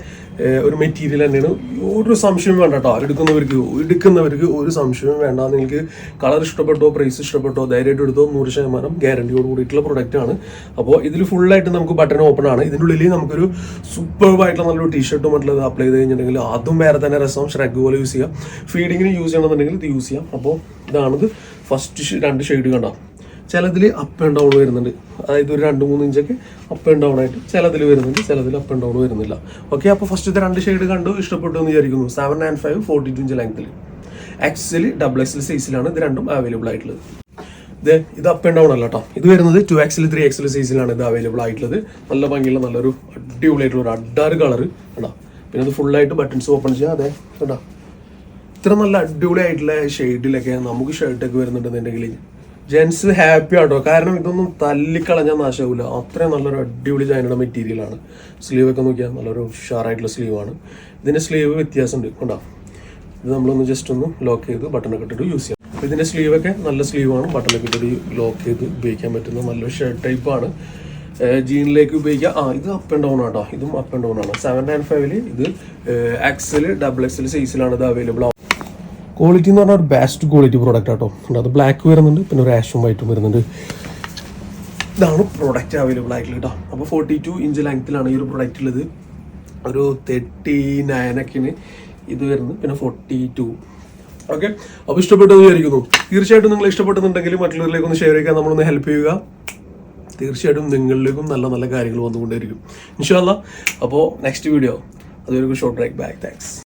ഒരു മെറ്റീരിയൽ തന്നെയാണ്. ഒരു സംശയവും വേണ്ട കേട്ടോ. എടുക്കുന്നവർക്ക് എടുക്കുന്നവർക്ക് ഒരു സംശയവും വേണ്ട. നിങ്ങൾക്ക് കളർ ഇഷ്ടപ്പെട്ടോ പ്രൈസ് ഇഷ്ടപ്പെട്ടോ ധൈര്യമായിട്ട് എടുത്തോ നൂറ് ശതമാനം ഗ്യാരണ്ടിയോട് കൂടിയിട്ടുള്ള പ്രൊഡക്റ്റ് ആണ്. അപ്പോൾ ഇതിൽ ഫുള്ളായിട്ട് നമുക്ക് ബട്ടൺ ഓപ്പൺ ആണ്. ഇതിന്റെ ഉള്ളിൽ നമുക്കൊരു സൂപ്പർബ് ആയിട്ടുള്ള നല്ലൊരു ടീഷർട്ടും മറ്റുള്ളത് അപ്ലൈ ചെയ്ത് കഴിഞ്ഞിട്ടുണ്ടെങ്കിൽ അതും വേറെ തന്നെ രസം ഷ്രഗ് പോലെ യൂസ് ചെയ്യാം. ഫീഡിങ്ങിന് യൂസ് ചെയ്യണമെന്നുണ്ടെങ്കിൽ ഇത് യൂസ് ചെയ്യാം. അപ്പോൾ ഇതാണിത്. ഫസ്റ്റ് രണ്ട് ഷെയ്ഡ് കണ്ടോ? ചിലതിൽ അപ്പ് ആൻഡ് ഡൗൺ വരുന്നുണ്ട്. അതായത് ഒരു രണ്ട് മൂന്ന് ഇഞ്ചൊക്കെ അപ്പ് ആൻഡ് ഡൗൺ ആയിട്ട് ചിലതിൽ വരുന്നുണ്ട് ചിലതിൽ അപ്പ് ആൻഡ് ഡൗൺ വരുന്നില്ല. ഓക്കെ അപ്പോൾ ഫസ്റ്റത്തെ രണ്ട് ഷെയ്ഡ് കണ്ടു ഇഷ്ടപ്പെട്ടു എന്ന് വിചാരിക്കുന്നു. Seven and five forty two inch ലെങ്ത്തിൽ എക്സിൽ ഡബിൾ എക്സിൽ സൈസിലാണ് ഇത് രണ്ടും അവൈലബിൾ ആയിട്ടുള്ളത്. ഇത് ഇത് അപ്പ് ആൻഡ് ഡൗൺ അല്ല കേട്ടോ ഇത് വരുന്നത് ടു എക്സിൽ ത്രീ എക്സിൽ സൈസിലാണ് ഇത് അവൈലബിൾ ആയിട്ടുള്ളത്. നല്ല ഭംഗിയുള്ള നല്ലൊരു അടിപൊളിയായിട്ടുള്ള ഒരു അഡാറ് കളർ കേട്ടോ പിന്നെ അത് ഫുള്ളായിട്ട് ബട്ടൺസ് ഓപ്പൺ ചെയ്യാം. അതെ കേട്ടോ ഇത്ര നല്ല അടിപൊളി ആയിട്ടുള്ള ഷെയ്ഡിലൊക്കെ നമുക്ക് ഷർട്ടൊക്കെ വരുന്നുണ്ടെന്നുണ്ടെങ്കിൽ ജെൻസ് ഹാപ്പി ആട്ടോ. കാരണം ഇതൊന്നും തല്ലിക്കളഞ്ഞാൽ നാശമാവില്ല അത്രയും നല്ലൊരു അടിപൊളി ചൈനയുടെ മെറ്റീരിയലാണ് സ്ലീവ് ഒക്കെ നോക്കിയാൽ നല്ലൊരു ഉഷാറായിട്ടുള്ള സ്ലീവാണ് ഇതിന്റെ സ്ലീവ് വ്യത്യാസമുണ്ട്. കൊണ്ടാ? ഇത് നമ്മളൊന്ന് ജസ്റ്റ് ഒന്ന് ലോക്ക് ചെയ്ത് ബട്ടണൊക്കെ ഇട്ടിട്ട് യൂസ് ചെയ്യാം. അപ്പോൾ ഇതിന്റെ സ്ലീവ് ഒക്കെ നല്ല സ്ലീവാണ് ബട്ടണൊക്കെ ഇട്ടിട്ട് ലോക്ക് ചെയ്ത് ഉപയോഗിക്കാൻ പറ്റുന്ന നല്ലൊരു ഷർട്ട് ടൈപ്പ് ആണ്. ജീനിലേക്ക് ഉപയോഗിക്കുക ആ ഇത് അപ്പ് ആൻഡ് ഡൗൺ ആട്ടോ. ഇതും അപ്പ് ആൻഡ് ഡൗൺ ആണ്. സെവൻ ആൻഡ് ഫൈവിൽ ഇത് എക്സൽ ഡബിൾ എക്സൽ സൈസിലാണ് ഇത് അവൈലബിൾ ക്വാളിറ്റി എന്ന് പറഞ്ഞാൽ ഒരു ബെസ്റ്റ് ക്വാളിറ്റി പ്രോഡക്റ്റ് ആട്ടോ. അത് ബ്ലാക്ക് വരുന്നുണ്ട് പിന്നെ ഒരു ആഷും വൈറ്റും വരുന്നുണ്ട്. ഇതാണ് പ്രോഡക്റ്റ് അവൈലബിൾ ആയിട്ടുള്ളത് കേട്ടോ. അപ്പോൾ ഫോർട്ടി ടു ഇഞ്ച് ലെങ്ത്തിലാണ് ഈ ഒരു പ്രോഡക്റ്റ് ഉള്ളത്. ഒരു തേർട്ടി നയനൊക്കെയാണ് ഇത് വരുന്നത് പിന്നെ ഫോർട്ടി ടു ഓക്കെ അപ്പോൾ ഇഷ്ടപ്പെട്ടത് വിചാരിക്കുന്നു. തീർച്ചയായിട്ടും നിങ്ങൾ ഇഷ്ടപ്പെട്ടെന്നുണ്ടെങ്കിൽ മറ്റുള്ളവരിലേക്ക് ഒന്ന് ഷെയർ ചെയ്യാൻ നമ്മളൊന്ന് ഹെൽപ്പ് ചെയ്യുക. തീർച്ചയായിട്ടും നിങ്ങളിലേക്കും നല്ല നല്ല കാര്യങ്ങൾ വന്നുകൊണ്ടേയിരിക്കും. ഇൻഷാല്ല അപ്പോൾ നെക്സ്റ്റ് വീഡിയോ അതൊരു ഷോർട്ട് ബ്രേക്ക് ബാക്ക് താങ്ക്സ്